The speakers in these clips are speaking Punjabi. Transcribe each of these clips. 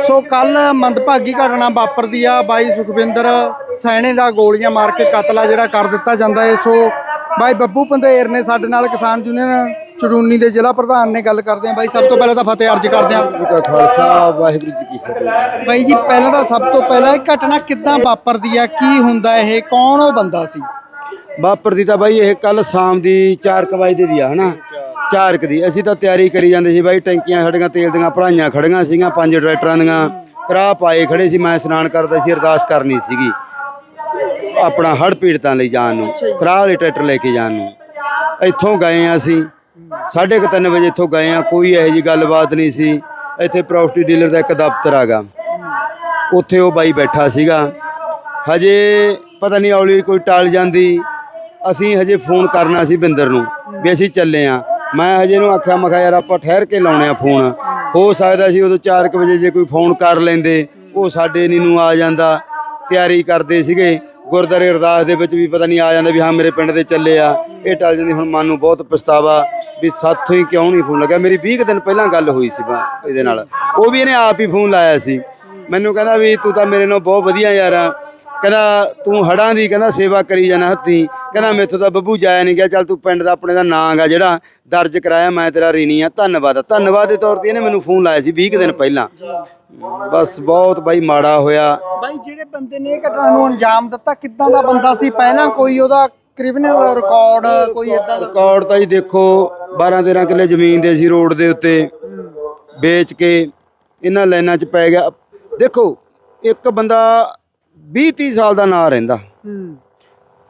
ਸੋ ਕੱਲ ਮੰਦਭਾਗੀ ਘਟਨਾ ਵਾਪਰਦੀ ਆ ਬਾਈ ਸੁਖਵਿੰਦਰ ਸੈਣੇ ਦਾ ਗੋਲੀਆਂ ਮਾਰ ਕੇ ਕਤਲ ਆ ਜਿਹੜਾ ਕਰ ਦਿੱਤਾ ਜਾਂਦਾ ਹੈ ਸੋ ਬਾਈ ਬੱਬੂ ਪੰਧੇਰ ਨੇ ਸਾਡੇ ਨਾਲ ਕਿਸਾਨ ਯੂਨੀਅਨ ਚੜੂਨੀ ਦੇ ਜ਼ਿਲ੍ਹਾ ਪ੍ਰਧਾਨ ਨੇ ਗੱਲ ਕਰਦੇ ਆ ਬਾਈ ਸਭ ਤੋਂ ਪਹਿਲਾਂ ਤਾਂ ਫਤਿਹ ਅਰਜ ਕਰਦੇ ਆ ਜੀ ਕਾ ਖਾਲਸਾ ਵਾਹਿਗੁਰੂ ਜੀ ਕੀ ਫਤਿਹ। ਬਾਈ ਜੀ ਪਹਿਲਾਂ ਤਾਂ ਸਭ ਤੋਂ ਪਹਿਲਾਂ ਇਹ ਘਟਨਾ ਕਿੱਦਾਂ ਵਾਪਰਦੀ ਆ ਕੀ ਹੁੰਦਾ ਇਹ ਕੌਣ ਉਹ ਬੰਦਾ ਸੀ? ਬਾਪਰ ਦੀ ਤਾਂ ਬਾਈ ਇਹ ਕੱਲ ਸ਼ਾਮ ਦੀ 4 ਵਜੇ ਦੀ ਆ ਹਨਾ? 4 ਦੀ। ਅਸੀਂ ਤਾਂ ਤਿਆਰੀ ਕਰੀ ਜਾਂਦੇ ਸੀ ਬਾਈ ਟੈਂਕੀਆਂ ਸਾਡੀਆਂ ਤੇਲ ਦੀਆਂ ਭਰਾਈਆਂ ਖੜੀਆਂ ਸੀਗੀਆਂ ਪੰਜ ਟਰੈਕਟਰਾਂ ਦੀਆਂ। ਕਰਾਹ ਪਾਏ ਖੜੇ ਸੀ ਮੈਂ ਇਸ਼ਨਾਨ ਕਰਦਾ ਸੀ ਅਰਦਾਸ ਕਰਨੀ ਸੀਗੀ ਆਪਣਾ ਹੜ ਪੀੜਤਾਂ ਲਈ ਜਾਣ ਨੂੰ ਕਰਾਹ ਵਾਲੇ ਟਰੈਕਟਰ ਲੈ ਕੇ ਜਾਣ ਨੂੰ। ਇੱਥੋਂ ਗਏ ਆ ਅਸੀਂ 3:30 ਵਜੇ ਇੱਥੋਂ ਗਏ ਆ ਕੋਈ ਇਹੋ ਜੀ ਗੱਲਬਾਤ ਨਹੀਂ ਸੀ। ਇੱਥੇ ਪ੍ਰਾਪਰਟੀ ਡੀਲਰ ਦਾ ਇੱਕ ਦਫ਼ਤਰ ਆਗਾ ਉੱਥੇ ਉਹ ਬਾਈ ਬੈਠਾ ਸੀਗਾ। ਹਜੇ ਪਤਾ ਨਹੀਂ ਔਲੀ ਕੋਈ ਟਾਲ ਜਾਂਦੀ। ਅਸੀਂ ਹਜੇ ਫੋਨ ਕਰਨਾ ਸੀ ਬਿੰਦਰ ਨੂੰ ਵੀ ਅਸੀਂ ਚੱਲੇ ਆ ਮੈਂ ਹਜੇ ਨੂੰ ਆਖਿਆ, ਮੈਂ ਕਿਹਾ ਯਾਰ ਆਪਾਂ ਠਹਿਰ ਕੇ ਲਾਉਣੇ ਆ ਫੋਨ। ਹੋ ਸਕਦਾ ਸੀ ਉਦੋਂ 4 ਵਜੇ ਜੇ ਕੋਈ ਫੋਨ ਕਰ ਲੈਂਦੇ। ਉਹ ਸਾਡੇ ਨੀ ਨੂੰ ਆ ਜਾਂਦਾ, ਤਿਆਰੀ ਕਰਦੇ ਸੀਗੇ। ਗੁਰਦਾਰੇ ਅਰਦਾਸ ਦੇ ਵਿੱਚ ਵੀ ਪਤਾ ਨਹੀਂ ਆ ਜਾਂਦਾ ਵੀ ਹਾਂ, ਮੇਰੇ ਪਿੰਡ ਦੇ ਚੱਲੇ ਆ। ਇਹ ਟਲ ਜਾਂਦੀ, ਹੁਣ ਮਨ ਨੂੰ ਬਹੁਤ ਪਛਤਾਵਾ ਵੀ ਸਾਥੋਂ ਹੀ ਕਿਉਂ ਨਹੀਂ ਫੋਨ ਲੱਗਿਆ। ਮੇਰੀ 20 ਕੁ ਦਿਨ ਪਹਿਲਾਂ ਗੱਲ ਹੋਈ ਸੀ ਇਹਦੇ ਨਾਲ। ਉਹ ਵੀ ਇਹਨੇ ਆਪ ਹੀ ਫੋਨ ਲਾਇਆ ਸੀ। ਮੈਨੂੰ ਕਹਿੰਦਾ ਵੀ ਤੂੰ ਤਾਂ ਮੇਰੇ ਨਾਲ ਬਹੁਤ ਵਧੀਆ ਯਾਰ ਆ। ਕਹਿੰਦਾ ਤੂੰ ਹੜਾਂ ਦੀ ਕਹਿੰਦਾ ਸੇਵਾ ਕਰੀ ਜਾਣਾ ਹੱਥੀ। ਕਹਿੰਦਾ ਮੈਥੋਂ ਤਾਂ ਬੱਬੂ ਜਾਇਆ ਨਹੀਂ ਗਿਆ। ਚੱਲ ਤੂੰ ਪਿੰਡ ਦਾ ਆਪਣੇ ਦਾ ਨਾਂ ਗਾ ਜਿਹੜਾ ਦਰਜ ਕਰਾਇਆ ਮੈਂ ਤੇਰਾ ਰੀਣੀ ਆ। ਧੰਨਵਾਦ ਧੰਨਵਾਦ ਦੇ ਤੌਰ ਤੇ ਇਹਨੇ ਮੈਨੂੰ ਫੋਨ ਲਾਇਆ ਸੀ 20 ਕੁ ਦਿਨ ਪਹਿਲਾਂ। ਬਸ ਬਹੁਤ ਬਾਈ ਮਾੜਾ ਹੋਇਆ। ਬਾਈ ਜਿਹੜੇ ਬੰਦੇ ਨੇ ਇਹ ਘਟਨਾ ਨੂੰ ਅੰਜਾਮ ਦਿੱਤਾ ਕਿੱਦਾਂ ਦਾ ਬੰਦਾ ਸੀ? ਪਹਿਲਾਂ ਕੋਈ ਉਹਦਾ ਕ੍ਰਿਮੀਨਲ ਰਿਕਾਰਡ ਕੋਈ ਇਦਾਂ ਦਾ? ਰਿਕਾਰਡ ਤਾਂ ਜੀ ਦੇਖੋ 12 13 ਕਿੱਲੇ ਜ਼ਮੀਨ ਦੇ ਸੀ ਰੋਡ ਦੇ ਉੱਤੇ। ਵੇਚ ਕੇ ਇਹਨਾਂ ਲਾਈਨਾਂ 'ਚ ਪੈ ਗਿਆ। ਦੇਖੋ ਇੱਕ ਬੰਦਾ 20 30 ਸਾਲ ਦਾ ਨਾਂ ਰਹਿੰਦਾ। ਹੂੰ।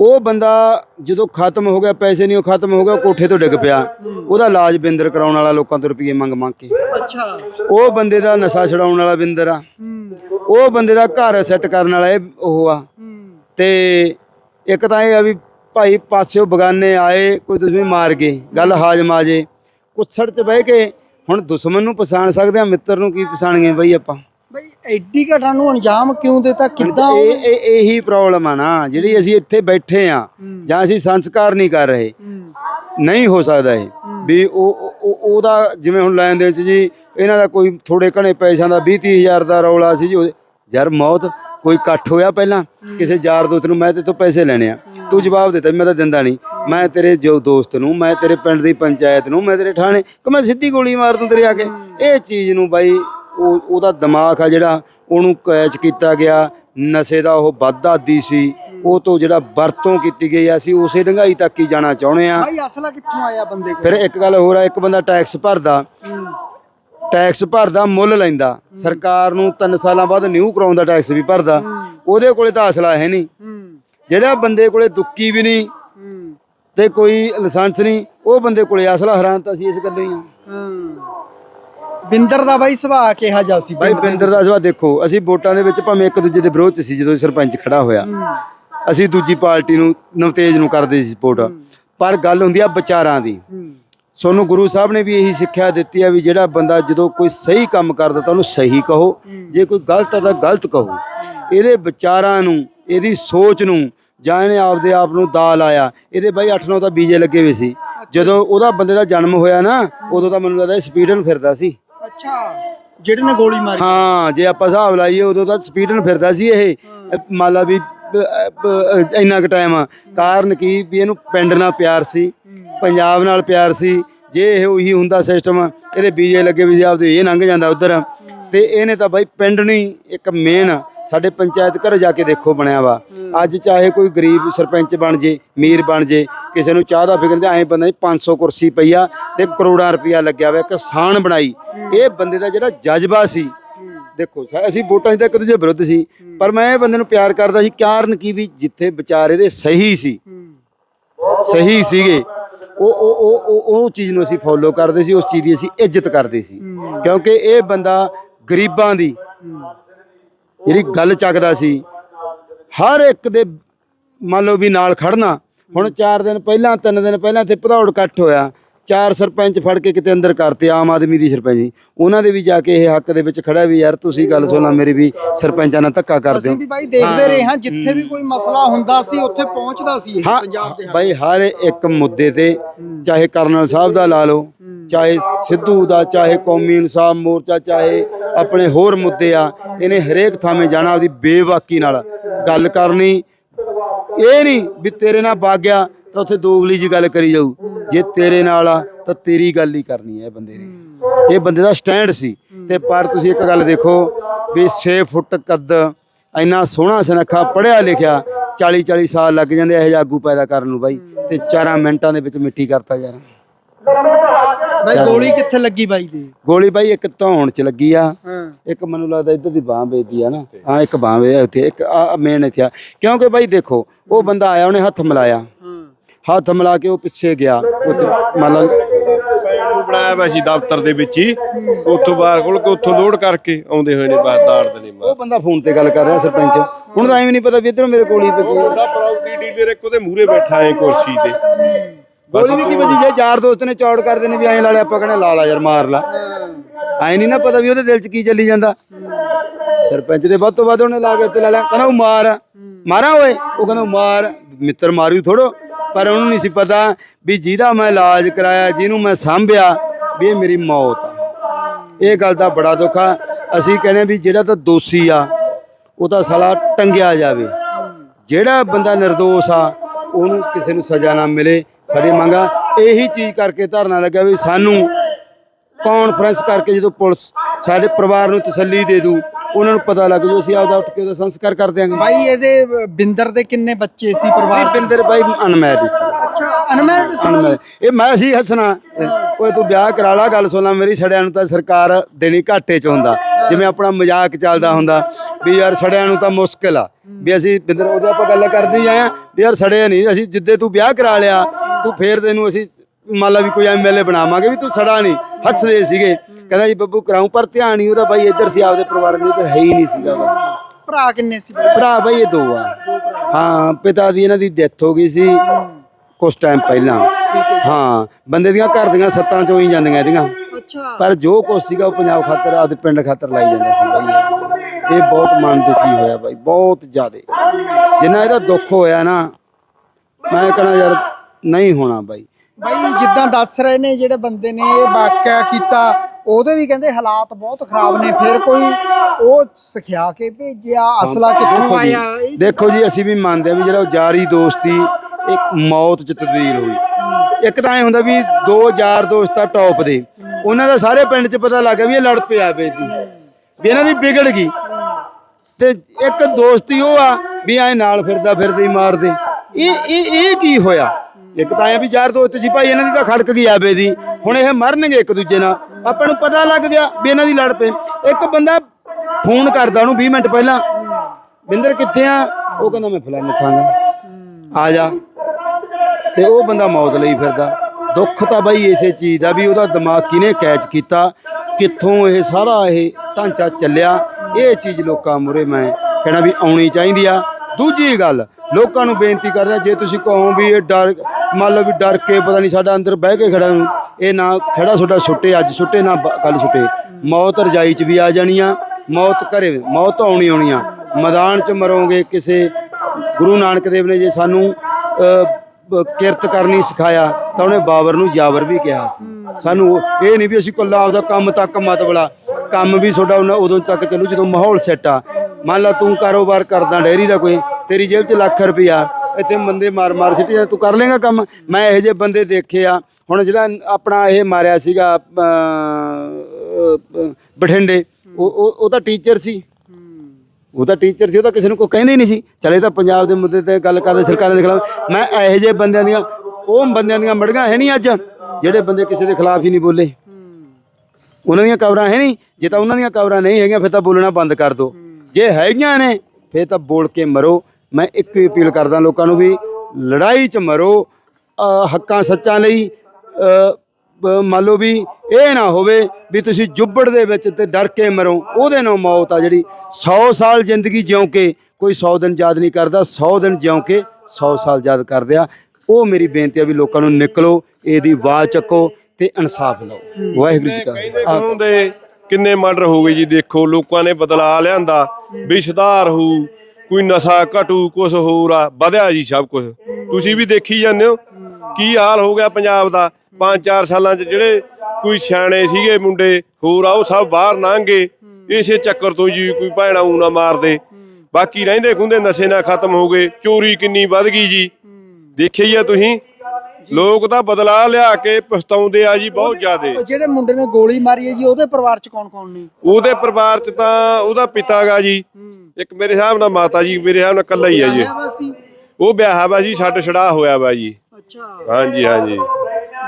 ਉਹ ਬੰਦਾ ਜਦੋਂ ਖਤਮ ਹੋ ਗਿਆ ਪੈਸੇ ਨਹੀਂ ਉਹ ਖਤਮ ਹੋ ਗਿਆ ਉਹ ਕੋਠੇ ਤੋਂ ਡਿੱਗ ਪਿਆ। ਉਹਦਾ ਇਲਾਜ ਬਿੰਦਰ ਕਰਾਉਣ ਵਾਲਾ ਲੋਕਾਂ ਤੋਂ ਰੁਪਏ ਮੰਗ ਮੰਗ ਕੇ। ਅੱਛਾ। ਉਹ ਬੰਦੇ ਦਾ ਨਸ਼ਾ ਛਡਾਉਣ ਵਾਲਾ ਬਿੰਦਰ ਆ। ਉਹ ਬੰਦੇ ਦਾ ਘਰ ਸੈੱਟ ਕਰਨ ਵਾਲਾ ਇਹ ਉਹ ਆ। ਤੇ ਇੱਕ ਤਾਂ ਇਹ ਆ ਵੀ ਭਾਈ ਪਾਸਿਓ ਬਗਾਨੇ ਆਏ ਕੋਈ ਦੁਸ਼ਮਣ ਮਾਰ ਗਏ ਗੱਲ ਹਾਜ਼ਮ ਆ ਜੇ ਕੁੱਛੜ 'ਚ ਬਹਿ ਕੇ ਹੁਣ ਦੁਸ਼ਮਣ ਨੂੰ ਪਛਾਣ ਸਕਦੇ ਆ ਮਿੱਤਰ ਨੂੰ ਕੀ ਪਛਾਣਗੇ ਬਈ ਆਪਾਂ? ਐਡੀ ਘਟਨਾ ਨੂੰ ਅੰਜਾਮ ਕਿਉਂ ਦਿੱਤਾ? ਕਿੱਦਾਂ ਇਹ ਇਹ ਇਹੀ ਪ੍ਰੋਬਲਮ ਆ ਨਾ ਜਿਹੜੀ ਅਸੀਂ ਇੱਥੇ ਬੈਠੇ ਆ ਜਾਂ ਅਸੀਂ ਸੰਸਕਾਰ ਨਹੀਂ ਕਰ ਰਹੇ। ਨਹੀਂ ਹੋ ਸਕਦਾ ਇਹ ਵੀ ਉਹ ਉਹ- ਉਹ- ਉਹਦਾ ਜਿਵੇਂ ਹੁਣ ਲੈਣ ਦੇਣ ਚ ਜੀ ਇਹਨਾਂ ਦਾ ਕੋਈ ਥੋੜੇ ਘਣੇ ਪੈਸਿਆਂ ਦਾ 20 30 ਹਜ਼ਾਰ ਦਾ ਰੌਲਾ ਸੀ ਜੀ ਯਾਰ ਮੌਤ ਕੋਈ ਇਕੱਠ ਹੋਇਆ ਪਹਿਲਾਂ? ਕਿਸੇ ਯਾਰ ਦੋਸਤ ਨੂੰ ਮੈਂ ਤੇ ਤੋਂ ਪੈਸੇ ਲੈਣੇ ਆ। ਤੂੰ ਜਵਾਬ ਦਿੱਤਾ ਮੈਂ ਤਾਂ ਦਿੰਦਾ ਨਹੀਂ। ਮੈਂ ਤੇਰੇ ਜੋ ਦੋਸਤ ਨੂੰ ਮੈਂ ਤੇਰੇ ਪਿੰਡ ਦੀ ਪੰਚਾਇਤ ਨੂੰ ਮੈਂ ਤੇਰੇ ਥਾਣੇ ਕਿ ਮੈਂ ਸਿੱਧੀ ਗੋਲੀ ਮਾਰ ਦੂੰ ਤੇਰੇ ਆ ਕੇ? ਇਹ ਚੀਜ਼ ਨੂੰ ਬਾਈ ਉਹ ਉਹਦਾ ਦਿਮਾਗ ਆ ਜਿਹੜਾ ਉਹਨੂੰ ਕੈਚ ਕੀਤਾ ਗਿਆ ਨਸ਼ੇ ਦਾ ਉਹ ਵਾਧਾਦੀ ਸੀ ਉਹ ਤੋਂ ਜਿਹੜਾ ਵਰਤੋਂ ਕੀਤੀ ਗਈ ਆ, ਅਸੀਂ ਉਸੇ ਡੰਗਾਈ ਤੱਕ ਹੀ ਜਾਣਾ ਚਾਹੁੰਦੇ ਆ। ਬਾਈ ਅਸਲਾ ਕਿੱਥੋਂ ਆਇਆ ਬੰਦੇ ਕੋਲ? ਫਿਰ ਇੱਕ ਗੱਲ ਹੋਰ ਆ ਇੱਕ ਬੰਦਾ ਟੈਕਸ ਭਰਦਾ ਟੈਕਸ ਭਰਦਾ ਮੁੱਲ ਲੈਂਦਾ ਸਰਕਾਰ ਨੂੰ 3 ਸਾਲਾਂ ਬਾਅਦ ਨਿਊ ਕਰਾਉਂਦਾ ਟੈਕਸ ਵੀ ਭਰਦਾ ਉਹਦੇ ਕੋਲੇ ਤਾਂ ਅਸਲਾ ਹੈ ਨਹੀਂ। ਜਿਹੜਾ ਬੰਦੇ ਕੋਲੇ ਦੁੱਕੀ ਵੀ ਨਹੀਂ ਤੇ ਕੋਈ ਲਾਇਸੈਂਸ ਨਹੀਂ ਉਹ ਬੰਦੇ ਕੋਲੇ ਅਸਲਾ ਹੈਰਾਨ ਤਾਂ ਅਸੀਂ ਇਸ ਗੱਲੋਂ ਹੀ ਆ। ਹੂੰ। ਬਿੰਦਰ ਦਾ ਬਾਈ ਸੁਭਾਅ ਕਿਹਾ ਜਾ ਸੀ ਭਾਈ ਬਿੰਦਰ ਦਾ ਸਵਾ ਦੇਖੋ ਅਸੀਂ ਵੋਟਾਂ ਦੇ ਵਿੱਚ ਭਾਵੇਂ ਇੱਕ ਦੂਜੇ ਦੇ ਵਿਰੋਧ ਚ ਸੀ ਜਦੋਂ ਸਰਪੰਚ ਖੜਾ ਹੋਇਆ। ਅਸੀਂ ਦੂਜੀ ਪਾਰਟੀ ਨੂੰ ਨਵਤੇਜ ਨੂੰ ਕਰਦੇ ਸੀ ਸਪੋਰਟ ਪਰ ਗੱਲ ਹੁੰਦੀ ਆ ਵਿਚਾਰਾਂ ਦੀ। ਸੋਨੂੰ ਗੁਰੂ ਸਾਹਿਬ ਨੇ ਵੀ ਇਹੀ ਸਿੱਖਿਆ ਦਿੱਤੀ ਆ ਵੀ ਜਿਹੜਾ ਬੰਦਾ ਜਦੋਂ ਕੋਈ ਸਹੀ ਕੰਮ ਕਰਦਾ ਤਾਂ ਉਹਨੂੰ ਸਹੀ ਕਹੋ। ਜੇ ਕੋਈ ਗਲਤ ਆ ਤਾਂ ਗਲਤ ਕਹੋ। ਇਹਦੇ ਵਿਚਾਰਾਂ ਨੂੰ ਇਹਦੀ ਸੋਚ ਨੂੰ ਜਾਂ ਇਹਨੇ ਆਪਦੇ ਆਪ ਨੂੰ ਦਾ ਲਾਇਆ। ਇਹਦੇ ਬਾਈ 8-9 ਤਾਂ ਬੀਜੇ ਲੱਗੇ ਹੋਏ ਸੀ। ਜਦੋਂ ਉਹਦਾ ਬੰਦੇ ਦਾ ਜਨਮ ਹੋਇਆ ਨਾ ਉਦੋਂ ਤਾਂ ਮੈਨੂੰ ਲੱਗਦਾ ਸਪੀਡਨ ਫਿਰਦਾ ਸੀ। ਅੱਛਾ। ਜਿਹੜੇ ਨੇ ਗੋਲੀ ਮਾਰੀ। ਹਾਂ ਜੇ ਆਪਾਂ ਹਿਸਾਬ ਲਾਈਏ ਉਦੋਂ ਤਾਂ ਸਪੀਡਨ ਫਿਰਦਾ ਸੀ ਇਹ। ਮੰਨ ਲਾ ਵੀ ਇੰਨਾ ਕੁ ਟਾਈਮ ਕਾਰਨ ਕੀ? ਵੀ ਇਹਨੂੰ ਪਿੰਡ ਨਾਲ ਪਿਆਰ ਸੀ। ਪੰਜਾਬ ਨਾਲ ਪਿਆਰ ਸੀ। ਜੇ ਇਹ ਉਹੀ ਹੁੰਦਾ ਸਿਸਟਮ ਇਹਦੇ ਬੀਜੇ ਲੱਗੇ ਵੀ ਸੀ ਆਪਦੇ ਇਹ ਲੰਘ ਜਾਂਦਾ ਉਧਰ। ਤੇ ਇਹਨੇ ਤਾਂ ਬਾਈ ਪਿੰਡ ਨੂੰ ਹੀ ਇੱਕ ਮੇਨ ਸਾਡੇ ਪੰਚਾਇਤ ਘਰ ਜਾ ਕੇ ਦੇਖੋ ਬਣਿਆ ਵਾ। ਅੱਜ ਚਾਹੇ ਕੋਈ ਗਰੀਬ ਸਰਪੰਚ ਬਣ ਜੇ ਮੀਰ ਬਣ ਜੇ ਕਿਸੇ ਨੂੰ ਚਾਹ ਦਾ ਫਿਕਰ ਤੇ ਐਂ ਬੰਦਾ ਨਹੀਂ 500 ਕੁਰਸੀ ਪਈ ਆ ਤੇ ਕਰੋੜਾਂ ਰੁਪਇਆ ਲੱਗਿਆ ਵਾ ਇੱਕ ਸਾਨ ਬਣਾਈ। ਇਹ ਬੰਦੇ ਦਾ ਜਿਹੜਾ ਜਜ਼ਬਾ ਸੀ ਦੇਖੋ ਅਸੀਂ ਵੋਟਾਂ 'ਚ ਤਾਂ ਇੱਕ ਦੂਜੇ ਵਿਰੁੱਧ ਸੀ ਪਰ ਮੈਂ ਇਹ ਬੰਦੇ ਨੂੰ ਪਿਆਰ ਕਰਦਾ ਸੀ ਕਾਰਨ ਕੀ ਵੀ ਜਿੱਥੇ ਵਿਚਾਰੇ ਦੇ ਸਹੀ ਸੀ। ਸਹੀ ਸੀਗੇ। ਉਹ ਉਹ ਉਹ ਉਹ- ਉਹ ਚੀਜ਼ ਨੂੰ ਅਸੀਂ ਫੋਲੋ ਕਰਦੇ ਸੀ ਉਸ ਚੀਜ਼ ਦੀ ਅਸੀਂ ਇੱਜ਼ਤ ਕਰਦੇ ਸੀ। ਕਿਉਂਕਿ ਇਹ ਬੰਦਾ ਗਰੀਬਾਂ ਦੀ ਜਿਹੜੀ ਗੱਲ ਚੱਕਦਾ ਸੀ ਹਰ ਇੱਕ ਦੇ ਮੰਨ ਲਓ ਵੀ ਨਾਲ ਖੜਨਾ। ਹੁਣ 4 ਦਿਨ ਪਹਿਲਾਂ 3 ਦਿਨ ਪਹਿਲਾਂ ਇੱਥੇ ਭਦੌੜ ਇਕੱਠ ਹੋਇਆ। ਚਾਰ ਸਰਪੰਚ ਫੜ ਕੇ ਕਿਤੇ ਅੰਦਰ ਕਰਤੇ ਆਮ ਆਦਮੀ ਦੀ ਸਰਪੰਚੀ। ਉਹਨਾਂ ਦੇ ਵੀ ਜਾ ਕੇ ਇਹ ਹੱਕ ਦੇ ਵਿੱਚ ਖੜਾ ਵੀ ਯਾਰ ਤੁਸੀਂ ਗੱਲ ਸੁਣਾ ਮੇਰੀ ਵੀ ਸਰਪੰਚਾਂ ਨਾਲ ਧੱਕਾ ਕਰਦੇ ਅਸੀਂ ਹੋ। ਵੀ ਬਾਈ ਦੇਖਦੇ ਰਹੇ ਹਾਂ ਜਿੱਥੇ ਵੀ ਕੋਈ ਮਸਲਾ ਹੁੰਦਾ ਸੀ ਉੱਥੇ ਪਹੁੰਚਦਾ ਸੀ ਇਹ ਪੰਜਾਬ ਦੇ ਬਾਈ ਹਰ ਇੱਕ ਮੁੱਦੇ ਤੇ ਚਾਹੇ ਕਰਨਲ ਸਾਹਿਬ ਦਾ ਲਾ ਲਓ ਚਾਹੇ ਸਿੱਧੂ ਦਾ ਚਾਹੇ ਕੌਮੀ ਇਨਸਾਫ ਮੋਰਚਾ ਚਾਹੇ ਆਪਣੇ ਹੋਰ ਮੁੱਦੇ ਆ, ਇਹਨੇ ਹਰੇਕ ਥਾਵੇਂ ਜਾਣਾ ਉਹਦੀ ਬੇਵਾਕੀ ਨਾਲ। ਗੱਲ ਕਰਨੀ। ਇਹ ਨਹੀਂ ਵੀ ਤੇਰੇ ਨਾਲ ਵਗ ਤਾਂ ਉੱਥੇ ਦੋਗਲੀ ਜੀ ਗੱਲ ਕਰੀ ਜਾਊ। ਜੇ ਤੇਰੇ ਨਾਲ ਆ, ਤਾਂ ਤੇਰੀ ਗੱਲ ਹੀ ਕਰਨੀ ਹੈ ਇਹ ਬੰਦੇ ਨੇ। ਇਹ ਬੰਦੇ ਦਾ ਸਟੈਂਡ ਸੀ। ਤੇ ਪਰ ਤੁਸੀਂ ਇੱਕ ਗੱਲ ਦੇਖੋ ਵੀ 6 ਫੁੱਟ ਕੱਦ, ਇੰਨਾ ਸੋਹਣਾ ਸੁਨੱਖਾ ਪੜਿਆ ਲਿਖਿਆ 40 40 ਸਾਲ ਲੱਗ ਜਾਂਦੇ ਇਹੋ ਜਿਹਾ ਆਗੂ ਪੈਦਾ ਕਰਨ ਨੂੰ ਬਾਈ। ਤੇ 4 ਮਿੰਟਾਂ ਦੇ ਵਿੱਚ ਮਿੱਟੀ ਕਰਤਾ ਯਾਰ। ਬਾਈ ਗੋਲੀ ਕਿੱਥੇ ਲੱਗੀ ਬਾਈ ਦੇ? ਗੋਲੀ ਬਾਈ ਇੱਕ ਧੌਣ ਚ ਲੱਗੀ ਆ। ਹਾਂ। ਇੱਕ ਮੈਨੂੰ ਲੱਗਦਾ ਇੱਧਰ ਦੀ ਬਾਹ ਵੇਚਦੀ ਆ ਨਾ। ਹਾਂ ਇੱਕ ਬਾਹ ਵੇ ਉੱਥੇ ਇੱਕ ਆ ਮੇਨ ਇੱਥੇ ਆ। ਕਿਉਂਕਿ ਬਾਈ ਦੇਖੋ ਉਹ ਬੰਦਾ ਆਇਆ ਉਹਨੇ ਹੱਥ ਮਿਲਾਇਆ। ਹਾਂ। ਹੱਥ ਮਿਲਾ ਕੇ ਉਹ ਪਿੱਛੇ ਗਿਆ। ਉੱਥੇ ਮੰਨ ਲਾ ਨੂੰ ਬਣਾਇਆ ਹੋਇਆ ਸੀ ਦਫ਼ਤਰ ਦੇ ਵਿੱਚ ਹੀ। ਉੱਥੋਂ ਬਾਹਰ ਖੋਲ ਕੇ ਉੱਥੋਂ ਲੋਡ ਕਰਕੇ ਆਉਂਦੇ ਹੋਏ ਨੇ ਬਾਹਰ ਤਾੜਦੇ ਨੇ ਉਹ ਬੰਦਾ ਫੋਨ ਤੇ ਗੱਲ ਕਰ ਰਿਹਾ ਸਰਪੰਚ। ਹੁਣ ਤਾਂ ਐਵੇਂ ਨਹੀਂ ਪਤਾ ਵੀ ਇੱਧਰੋਂ ਮੇਰੇ ਗੋਲੀ ਵੱਜੀ ਆ। ਉਹਦਾ ਪ੍ਰਾਪਰਟੀ ਡੀਲਰ ਇੱਕ ਉਹਦੇ ਮੂਹਰੇ ਬੈਠਾ ਹੈ ਕੁਰਸੀ ਤੇ। ਗੋਲੀ ਵੀ ਕੀ ਵੱਜੀ, ਜੇ ਯਾਰ ਦੋਸਤ ਨੇ ਚੌੜ ਕਰਦੇ ਨੇ ਵੀ ਐਂ ਲਾ ਲਿਆ, ਆਪਾਂ ਕਹਿੰਦੇ ਲਾ ਲਾ ਯਾਰ, ਮਾਰ ਲਾ। ਐਂ ਨਹੀਂ ਨਾ ਪਤਾ ਵੀ ਉਹਦੇ ਦਿਲ 'ਚ ਕੀ ਚੱਲੀ ਜਾਂਦਾ। ਸਰਪੰਚ ਦੇ ਵੱਧ ਤੋਂ ਵੱਧ ਉਹਨੇ ਲਾ ਕੇ ਉੱਤੇ ਲਾ ਲਿਆ, ਕਹਿੰਦਾ ਉਹ ਮਾਰ। ਮਾਰਾਂ ਓਏ? ਉਹ ਕਹਿੰਦਾ ਮਾਰ। ਮਿੱਤਰ ਮਾਰੂ ਥੋੜੋ ਪਰ ਉਹਨੂੰ ਨਹੀਂ ਸੀ ਪਤਾ ਵੀ ਜਿਹਦਾ ਮੈਂ ਇਲਾਜ ਕਰਾਇਆ, ਜਿਹਨੂੰ ਮੈਂ ਸਾਂਭਿਆ, ਵੀ ਇਹ ਮੇਰੀ ਮੌਤ ਆ। ਇਹ ਗੱਲ ਦਾ ਬੜਾ ਦੁੱਖ ਆ। ਅਸੀਂ ਕਹਿੰਦੇ ਵੀ ਜਿਹੜਾ ਤਾਂ ਦੋਸ਼ੀ ਆ, ਉਹ ਤਾਂ ਸਾਲਾ ਟੰਗਿਆ ਜਾਵੇ। ਜਿਹੜਾ ਬੰਦਾ નિર્ਦੋਸ਼ ਆ, ਉਹਨੂੰ ਕਿਸੇ ਨੂੰ ਸਜ਼ਾ ਨਾ ਮਿਲੇ। ਸਾਡੀ ਮੰਗ ਇਹੀ ਚੀਜ਼ ਕਰਕੇ ਧਰਨਾ ਲੱਗਾ ਵੀ ਸਾਨੂੰ ਕਾਨਫਰੰਸ ਕਰਕੇ ਜਦੋਂ ਪੁਲਿਸ ਸਾਡੇ ਪਰਿਵਾਰ ਨੂੰ ਤਸੱਲੀ ਦੇ ਦੂ ਉਹਨਾਂ ਨੂੰ ਪਤਾ ਲੱਗ ਜੂ ਅਸੀਂ ਆਪਦਾ ਉੱਠ ਕੇ ਉਹਦਾ ਸੰਸਕਾਰ ਕਰ ਦਿਆਂਗੇ। ਬਾਈ ਇਹਦੇ ਬਿੰਦਰ ਦੇ ਕਿੰਨੇ ਬੱਚੇ ਸੀ ਪਰਿਵਾਰ ਬਿੰਦਰ ਭਾਈ ਅਨਮੈਰਿਡ ਸੀ। ਅੱਛਾ ਅਨਮੈਰਿਡ ਸੀ। ਇਹ ਮੈਂ ਅਸੀਂ ਹੱਸਣਾ। ਓਏ ਤੂੰ ਵਿਆਹ ਕਰਾ ਲਾ ਗੱਲ ਸੁਣ ਮੇਰੀ ਛੜਿਆਂ ਨੂੰ ਤਾਂ ਸਰਕਾਰ ਦੇਣੀ ਘਾਟੇ ਚ ਹੁੰਦਾ। ਜਿਵੇਂ ਆਪਣਾ ਮਜ਼ਾਕ ਚੱਲਦਾ ਹੁੰਦਾ ਵੀ ਯਾਰ ਛੜਿਆਂ ਨੂੰ ਤਾਂ ਮੁਸ਼ਕਿਲ ਆ। ਵੀ ਅਸੀਂ ਬਿੰਦਰ ਉਹਦੇ ਆਪਾਂ ਗੱਲ ਕਰਦੇ ਹੀ ਆਏ ਆ ਵੀ ਯਾਰ ਛੜੇ ਨਹੀਂ ਅਸੀਂ ਜਿੱਦੇ ਤੂੰ ਵਿਆਹ ਕਰਾ ਲਿਆ ਤੂੰ ਫੇਰ ਤੈਨੂੰ ਅਸੀਂ ਮੰਨ ਲਾ ਵੀ ਕੋਈ ਐਮਐਲਏ ਬਣਾਵਾਂਗੇ ਵੀ ਤੂੰ ਛੜਾ ਨਹੀਂ ਹੱਸਦੇ ਸੀਗੇ। ਕਹਿੰਦਾ ਜੀ ਬੱਬੂ ਕਰਾਉਂ ਪਰ ਧਿਆਨ ਹੀ ਉਹਦਾ ਬਾਈ ਇੱਧਰ ਸੀ ਆਪਦੇ ਪਰਿਵਾਰ ਨੂੰ ਇੱਧਰ ਹੈ ਹੀ ਨਹੀਂ ਸੀਗਾ ਉਹਦਾ ਭਰਾ ਕਿੰਨੇ ਸੀ ਬਾਈ? ਭਰਾ ਬਾਈ ਇਹ ਦੋ ਆ। ਹਾਂ ਪਿਤਾ ਦੀ ਇਹਨਾਂ ਦੀ ਡੈਥ ਹੋ ਗਈ ਸੀ ਕੁਝ ਟਾਈਮ ਪਹਿਲਾਂ। ਹਾਂ ਬੰਦੇ ਦੀਆਂ ਘਰ ਦੀਆਂ ਸੱਤਾਂ ਚੋਂ ਹੀ ਜਾਂਦੀਆਂ ਇਹਦੀਆਂ। ਅੱਛਾ। ਪਰ ਜੋ ਕੁਛ ਸੀਗਾ ਉਹ ਪੰਜਾਬ ਖਾਤਰ ਆਪਦੇ ਪਿੰਡ ਖਾਤਰ ਲਾਈ ਜਾਂਦਾ ਸੀ ਬਾਈ ਇਹ। ਇਹ ਬਹੁਤ ਮਨ ਦੁਖੀ ਹੋਇਆ ਬਾਈ ਬਹੁਤ ਜ਼ਿਆਦੇ। ਜਿੰਨਾ ਇਹਦਾ ਦੁੱਖ ਹੋਇਆ ਨਾ ਮੈਂ ਕਹਣਾ ਯਾਰ ਨਹੀਂ ਹੋਣਾ ਬਾਈ। ਬਾਈ ਜਿੱਦਾਂ ਦੱਸ ਰਹੇ ਨੇ ਜਿਹੜੇ ਬੰਦੇ ਨੇ ਇਹ ਵਾਕਿਆ ਕੀਤਾ ਉਹਦੇ ਵੀ ਕਹਿੰਦੇ ਹਾਲਾਤ ਬਹੁਤ ਖਰਾਬ ਨੇ। ਫਿਰ ਕੋਈ ਉਹ ਸਿਖਿਆ ਕੇ ਭੇਜਿਆ ਅਸਲਾ ਕਿੱਥੋਂ ਆਇਆ ਇਹ- ਦੇਖੋ ਜੀ ਅਸੀਂ ਵੀ ਮੰਨਦੇ ਆ ਵੀ ਜਿਹੜਾ ਉਹ ਯਾਰੀ ਦੋਸਤੀ ਇੱਕ ਮੌਤ ਚ ਤਬਦੀਲ ਹੋਈ। ਇੱਕ ਤਾਂ ਐ ਹੁੰਦਾ ਵੀ ਦੋ ਯਾਰ ਦੋਸਤ ਆ ਟੌਪ ਦੇ। ਉਹਨਾਂ ਦਾ ਸਾਰੇ ਪਿੰਡ ਚ ਪਤਾ ਲੱਗ ਗਿਆ ਵੀ ਇਹ ਲੜ ਪਿਆ ਬੇ ਦੀ ਵੀ ਇਹਨਾਂ ਦੀ ਵਿਗੜ ਗਈ। ਤੇ ਇੱਕ ਦੋਸਤੀ ਉਹ ਆ ਵੀ ਐ ਨਾਲ ਫਿਰਦਾ ਫਿਰਦੇ ਹੀ ਮਾਰਦੇ। ਇਹ ਇਹ ਇਹ ਕੀ ਹੋਇਆ? ਇੱਕ ਤਾਂ ਐ ਵੀ ਯਾਰ ਦੋਸਤ ਸੀ ਭਾਈ, ਇਹਨਾਂ ਦੀ ਤਾਂ ਖੜਕ ਗਈ ਆਵੇ ਦੀ। ਹੁਣ ਇਹ ਮਰਨਗੇ ਇੱਕ ਦੂਜੇ ਨਾਲ। ਆਪਾਂ ਨੂੰ ਪਤਾ ਲੱਗ ਗਿਆ ਵੀ ਇਹਨਾਂ ਦੀ ਲੜ ਪਏ। ਇੱਕ ਬੰਦਾ ਫੋਨ ਕਰਦਾ ਉਹਨੂੰ 20 ਮਿੰਟ ਪਹਿਲਾਂ, ਬਿੰਦਰ ਕਿੱਥੇ ਆ? ਉਹ ਕਹਿੰਦਾ, ਮੈਂ ਫਲਾਣੇ ਥਾਂਗਾ ਆ। ਜਾ। ਤੇ ਉਹ ਬੰਦਾ ਮੌਤ ਲਈ ਫਿਰਦਾ। ਦੁੱਖ ਤਾਂ ਬਈ ਇਸੇ ਚੀਜ਼ ਦਾ ਵੀ ਉਹਦਾ ਦਿਮਾਗ ਕਿਨੇ ਕੈਚ ਕੀਤਾ, ਕਿੱਥੋਂ ਇਹ ਸਾਰਾ ਇਹ ਢਾਂਚਾ ਚੱਲਿਆ। ਇਹ ਚੀਜ਼ ਲੋਕਾਂ ਮੁਰੇ ਮੈਂ ਕਹਿਣਾ ਵੀ ਆਉਣੀ ਚਾਹੀਦੀ ਆ। ਦੂਜੀ ਗੱਲ, ਲੋਕਾਂ ਨੂੰ ਬੇਨਤੀ ਕਰਦਾ, ਜੇ ਤੁਸੀਂ ਕਹੋ ਵੀ ਇਹ ਡਰ ਮੰਨ ਲਓ ਵੀ ਡਰ ਕੇ ਪਤਾ ਨਹੀਂ ਸਾਡਾ ਅੰਦਰ ਬਹਿ ਕੇ ਖੜਾ ਨੂੰ, ਇਹ ਨਾ ਖੜਾ ਤੁਹਾਡਾ ਸੁੱਟੇ, ਅੱਜ ਸੁੱਟੇ, ਨਾ ਕੱਲ ਸੁੱਟੇ। ਮੌਤ ਰਜਾਈ 'ਚ ਵੀ ਆ ਜਾਣੀ ਆ, ਮੌਤ ਘਰੇ ਮੌਤ ਆਉਣੀ ਆਉਣੀ ਆ। ਮੈਦਾਨ 'ਚ ਮਰੋਗੇ ਕਿਸੇ ਗੁਰੂ ਨਾਨਕ ਦੇਵ ਨੇ ਜੇ ਸਾਨੂੰ ਕਿਰਤ ਕਰਨੀ ਸਿਖਾਇਆ, ਤਾਂ ਉਹਨੇ ਬਾਬਰ ਨੂੰ ਜਾਬਰ ਵੀ ਕਿਹਾ ਸੀ। ਸਾਨੂੰ ਇਹ ਨਹੀਂ ਵੀ ਅਸੀਂ ਕੱਲਾ ਆਪਦਾ ਕੰਮ ਤੱਕ ਮਤਬਲਾ ਕੰਮ ਵੀ ਤੁਹਾਡਾ ਉਹਨਾਂ ਉਦੋਂ ਤੱਕ ਚੱਲੂ ਜਦੋਂ ਮਾਹੌਲ ਸੈੱਟ ਆ। ਮੰਨ ਲਾ ਤੂੰ ਕਾਰੋਬਾਰ ਕਰਦਾ, ਡੈਰੀ ਦਾ ਕੋਈ, ਤੇਰੀ ਜੇਬ 'ਚ ਲੱਖ ਰੁਪਇਆ ਇੱਥੇ ਬੰਦੇ ਮਾਰ ਮਾਰ ਸਿੱਟੀ ਜਾਂਦੇ, ਤੂੰ ਕਰ ਲੇਗਾ ਕੰਮ। ਮੈਂ ਇਹੋ ਜਿਹੇ ਬੰਦੇ ਦੇਖੇ ਆ। ਹੁਣ ਜਿਹੜਾ ਆਪਣਾ ਇਹ ਮਾਰਿਆ ਸੀਗਾ ਬਠਿੰਡੇ ਉਹ ਉਹ ਤਾਂ ਟੀਚਰ ਸੀ। ਉਹ ਤਾਂ ਟੀਚਰ ਸੀ ਉਹ ਤਾਂ ਕਿਸੇ ਨੂੰ ਕੋਈ ਕਹਿੰਦੇ ਹੀ ਨਹੀਂ ਸੀ। ਚਲੇ ਤਾਂ ਪੰਜਾਬ ਦੇ ਮੁੱਦੇ ਤੇ ਗੱਲ ਕਰਦੇ ਸਰਕਾਰਾਂ ਦੇ ਖਿਲਾਫ। ਮੈਂ ਇਹੋ ਜਿਹੇ ਬੰਦਿਆਂ ਦੀਆਂ ਉਹ ਬੰਦਿਆਂ ਦੀਆਂ ਮੜੀਆਂ ਹੈ ਨਹੀਂ ਅੱਜ ਜਿਹੜੇ ਬੰਦੇ ਕਿਸੇ ਦੇ ਖਿਲਾਫ ਹੀ ਨਹੀਂ ਬੋਲੇ। ਉਹਨਾਂ ਦੀਆਂ ਕਬਰਾਂ ਹੈ ਨਹੀਂ। ਜੇ ਤਾਂ ਉਹਨਾਂ ਦੀਆਂ ਕਬਰਾਂ ਨਹੀਂ ਹੈਗੀਆਂ ਫਿਰ ਤਾਂ ਬੋਲਣਾ ਬੰਦ ਕਰ ਦਿਓ ਜੇ ਹੈਗੀਆਂ ਨੇ ਫਿਰ ਤਾਂ ਬੋਲ ਕੇ ਮਰੋ। ਮੈਂ ਇੱਕ ਹੀ ਅਪੀਲ ਕਰਦਾ ਲੋਕਾਂ ਨੂੰ ਵੀ ਲੜਾਈ 'ਚ ਮਰੋ ਹੱਕਾਂ ਸੱਚਾਂ ਲਈ ਮੰਨ ਲਓ ਵੀ ਇਹ ਨਾ ਹੋਵੇ ਵੀ ਤੁਸੀਂ ਜੁੱਬੜ ਦੇ ਵਿੱਚ ਤੇ ਡਰ ਕੇ ਮਰੋ ਉਹਦੇ ਨਾਲ ਮੌਤ ਆ ਜਿਹੜੀ। 100 ਸਾਲ ਜ਼ਿੰਦਗੀ ਜਿਉਂ ਕੇ ਕੋਈ 100 ਦਿਨ ਯਾਦ ਨਹੀਂ ਕਰਦਾ 100 ਦਿਨ ਜਿਉਂ ਕੇ 100 ਸਾਲ ਯਾਦ ਕਰਦੇ ਆ। ਉਹ ਮੇਰੀ ਬੇਨਤੀ ਆ ਵੀ ਲੋਕਾਂ ਨੂੰ ਨਿਕਲੋ ਇਹਦੀ ਆਵਾਜ਼ ਚੱਕੋ ਤੇ ਇਨਸਾਫ ਲਓ। ਵਾਹਿਗੁਰੂ ਜੀ ਕਹਿੰਦੇ ਕਾ ਕਿੰਨੇ ਮਰਡਰ ਹੋ ਗਏ ਜੀ ਦੇਖੋ ਲੋਕਾਂ ਨੇ ਬਦਲਾ ਲਿਆਂਦਾ ਵੀ ਸੁਧਾਰ ਹੋਊ ਕੋਈ ਨਸ਼ਾ ਘਟੂ ਕੁਝ ਹੋਰ ਆ ਵਧਿਆ ਜੀ ਸਭ ਕੁਝ ਤੁਸੀਂ ਵੀ ਦੇਖੀ ਜਾਂਦੇ ਹੋ ਕੀ ਹਾਲ ਹੋ ਗਿਆ ਪੰਜਾਬ ਦਾ? ਪੰਜ ਚਾਰ ਸਾਲਾਂ 'ਚ ਜਿਹੜੇ ਕੋਈ ਸਿਆਣੇ ਸੀਗੇ ਮੁੰਡੇ ਹੋਰ ਆ ਉਹ ਸਭ ਬਾਹਰ ਲੰਘ ਇਸੇ ਚੱਕਰ ਤੋਂ ਜੀ ਕੋਈ ਭੈਣਾ ਊ ਨਾ ਮਾਰ ਦੇ। ਬਾਕੀ ਰਹਿੰਦੇ ਖੁੰਦੇ ਨਸ਼ੇ ਨਾ ਖਤਮ ਹੋ ਗਏ। ਚੋਰੀ ਕਿੰਨੀ ਵੱਧ ਗਈ ਜੀ। ਦੇਖਿਆ ਆ ਤੁਸੀਂ? ਲੋਕ ਤਾਂ ਬਦਲਾ ਲਿਆ ਕੇ ਪਛਤਾਉਂਦੇ ਆ ਜੀ ਬਹੁਤ ਜ਼ਿਆਦੇ। ਜਿਹੜੇ ਮੁੰਡੇ ਨੇ ਗੋਲੀ ਮਾਰੀ ਹੈ ਜੀ ਉਹਦੇ ਪਰਿਵਾਰ ਚ ਕੌਣ ਕੌਣ ਨੇ? ਉਹਦੇ ਪਰਿਵਾਰ ਚ ਤਾਂ ਉਹਦਾ ਪਿਤਾ ਗਾ ਜੀ। ਇੱਕ ਮੇਰੇ ਹਿਸਾਬ ਨਾਲ ਮਾਤਾ ਜੀ ਮੇਰੇ ਹਿਸਾਬ ਨਾਲ ਇਕੱਲਾ ਹੀ ਆ ਜੀ। ਉਹ ਵਿਆਹ ਵਾ ਜੀ ਛੱਡ ਛੜਾ ਹੋਇਆ ਵਾ ਜੀ। ਅੱਛਾ। ਹਾਂਜੀ ਹਾਂਜੀ।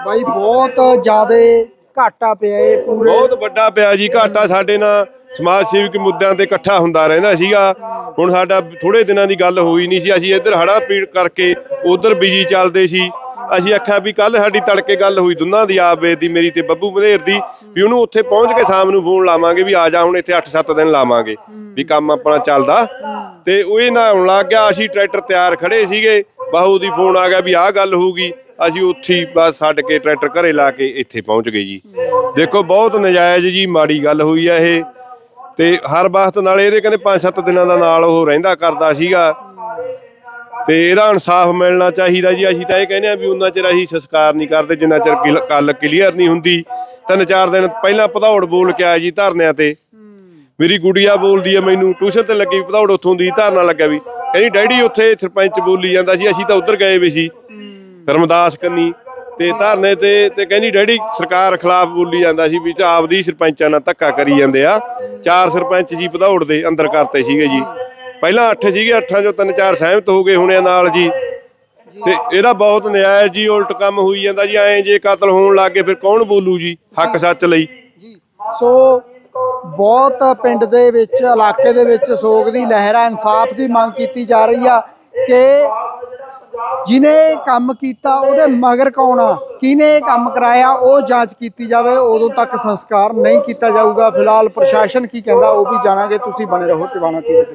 ਬਾਈ ਬਹੁਤ ਜ਼ਿਆਦੇ ਘਾਟਾ ਪਿਆ ਏ ਪੂਰੇ। ਬਹੁਤ ਵੱਡਾ ਪਿਆ ਜੀ ਘਾਟਾ ਸਾਡੇ ਨਾਲ ਸਮਾਜ ਸੇਵਕ ਮੁੱਦਿਆਂ ਤੇ ਇਕੱਠਾ ਹੁੰਦਾ ਰਹਿੰਦਾ ਸੀਗਾ। ਹੁਣ ਸਾਡਾ ਥੋੜੇ ਦਿਨਾਂ ਦੀ ਗੱਲ ਹੋਈ ਨਹੀਂ ਸੀ ਅਸੀਂ ਇੱਧਰ ਹੜਾ ਪੀੜ ਕਰਕੇ ਉਧਰ ਬਿਜ਼ੀ ਚੱਲਦੇ ਸੀ। ਅਸੀਂ ਆਖਿਆ ਵੀ ਕੱਲ ਸਾਡੀ ਤੜਕੇ ਗੱਲ ਹੋਈ ਦੋਨਾਂ ਦੀ ਆਪ ਵੇਚ ਦੀ ਮੇਰੀ ਤੇ ਬੱਬੂ ਬਧੇਰ ਦੀ, ਵੀ ਉਹਨੂੰ ਉੱਥੇ ਪਹੁੰਚ ਕੇ ਸ਼ਾਮ ਨੂੰ ਫੋਨ ਲਾਵਾਂਗੇ ਵੀ ਆ ਜਾ, ਹੁਣ ਇੱਥੇ 8-7 ਦਿਨ ਲਾਵਾਂਗੇ, ਵੀ ਕੰਮ ਆਪਣਾ ਚੱਲਦਾ। ਤੇ ਉਹ ਇਹ ਨਾ ਆਉਣ ਲੱਗ ਗਿਆ, ਅਸੀਂ ਟਰੈਕਟਰ ਤਿਆਰ ਖੜੇ ਸੀਗੇ, ਬਾਹੂ ਦੀ ਫੋਨ ਆ ਗਿਆ ਵੀ ਆਹ ਗੱਲ ਹੋਊਗੀ, ਅਸੀਂ ਉੱਥੇ ਹੀ ਬਸ ਛੱਡ ਕੇ ਟਰੈਕਟਰ ਘਰੇ ਲਾ ਕੇ ਇੱਥੇ ਪਹੁੰਚ ਗਏ ਜੀ। ਦੇਖੋ, ਬਹੁਤ ਨਜਾਇਜ਼ ਜੀ, ਮਾੜੀ ਗੱਲ ਹੋਈ ਆ ਇਹ, ਤੇ ਹਰ ਵਕਤ ਨਾਲ ਇਹਦੇ ਕਹਿੰਦੇ 5-7 ਦਿਨਾਂ ਦਾ ਨਾਲ ਉਹ ਰਹਿੰਦਾ, ਕਰਦਾ ਸੀਗਾ। ਤੇ ਇਹਦਾ ਇਨਸਾਫ ਮਿਲਣਾ ਚਾਹੀਦਾ ਜੀ। ਅਸੀਂ ਤਾਂ ਇਹ ਕਹਿੰਦੇ ਆ ਵੀ ਉਹਨਾਂ ਚਿਰ ਅਸੀਂ ਸੰਸਕਾਰ ਨਹੀਂ ਕਰਦੇ, ਜਿੰਨਾ ਚਿਰ ਕਿਲ- ਗੱਲ ਕਲੀਅਰ ਨਹੀਂ ਹੁੰਦੀ। ਤਿੰਨ ਚਾਰ ਦਿਨ ਪਹਿਲਾਂ ਭਦੌੜ ਬੋਲ ਕੇ ਆਇਆ ਜੀ ਧਰਨਿਆਂ ਤੇ। ਮੇਰੀ ਗੁੜੀਆ ਬੋਲਦੀ ਆ ਮੈਨੂੰ, ਟਿਊਸ਼ਨ ਤੇ ਲੱਗੀ ਭਦੌੜ ਉੱਥੋਂ ਦੀ, ਧਰਨਾ ਲੱਗਾ ਵੀ। ਕਹਿੰਦੀ, ਡੈਡੀ, ਉੱਥੇ ਸਰਪੰਚ ਬੋਲੀ ਜਾਂਦਾ ਸੀ, ਅਸੀਂ ਤਾਂ ਉੱਧਰ ਗਏ ਵੀ ਸੀ। ਰਮਦਾਸ ਕੰਨੀ। ਤੇ ਧਰਨੇ ਤੇ ਤੇ ਕਹਿੰਦੀ, ਡੈਡੀ, ਸਰਕਾਰ ਖਿਲਾਫ ਬੋਲੀ ਜਾਂਦਾ ਸੀ ਵੀ ਆਪਦੀ ਸਰਪੰਚਾਂ ਨਾਲ ਧੱਕਾ ਕਰੀ ਜਾਂਦੇ ਆ। ਚਾਰ ਸਰਪੰਚ ਜੀ ਭਦੌੜ ਦੇ ਅੰਦਰ ਕਰਤੇ ਸੀਗੇ ਜੀ। ਪਹਿਲਾਂ 8 ਸੀਗੇ 8 ਚੋਂ ਤਿੰਨ ਚਾਰ ਸਹਿਮਤ ਹੋ ਗਏ ਹੁਣੇ ਨਾਲ ਜੀ। ਤੇ ਇਹਦਾ ਬਹੁਤ ਨਜਾਇਜ਼ ਜੀ, ਉਲਟ ਕੰਮ ਹੋਈ ਜਾਂਦਾ ਜੀ, ਐਂ ਜੇ ਕਤਲ ਹੋਣ ਲੱਗ ਗਏ, ਫਿਰ ਕੌਣ ਬੋਲੂ ਜੀ ਹੱਕ ਸੱਚ ਲਈ? ਸੋ ਬਹੁਤ ਪਿੰਡ ਦੇ ਵਿੱਚ, ਇਲਾਕੇ ਦੇ ਵਿੱਚ ਸੋਗ ਦੀ ਲਹਿਰ ਆ, ਇਨਸਾਫ ਦੀ ਮੰਗ ਕੀਤੀ ਜਾ ਰਹੀ ਆ ਕਿ ਜਿਨੇ ਕੰਮ ਕੀਤਾ ਉਹਦੇ ਮਗਰ ਕੌਣ ਆ? ਕਿਹਨੇ ਕੰਮ ਕਰਾਇਆ? ਉਹ ਜਾਂਚ ਕੀਤੀ ਜਾਵੇ, ਉਦੋਂ ਤੱਕ ਸੰਸਕਾਰ ਨਹੀਂ ਕੀਤਾ ਜਾਊਗਾ। ਫਿਲਹਾਲ ਪ੍ਰਸ਼ਾਸਨ ਕੀ ਕਹਿੰਦਾ, ਉਹ ਵੀ ਜਾਣਾਂਗੇ। ਤੁਸੀਂ ਬਣੇ ਰਹੋ, ਟਿਵਾਣਾ ਟੀਵੀ ਦੇ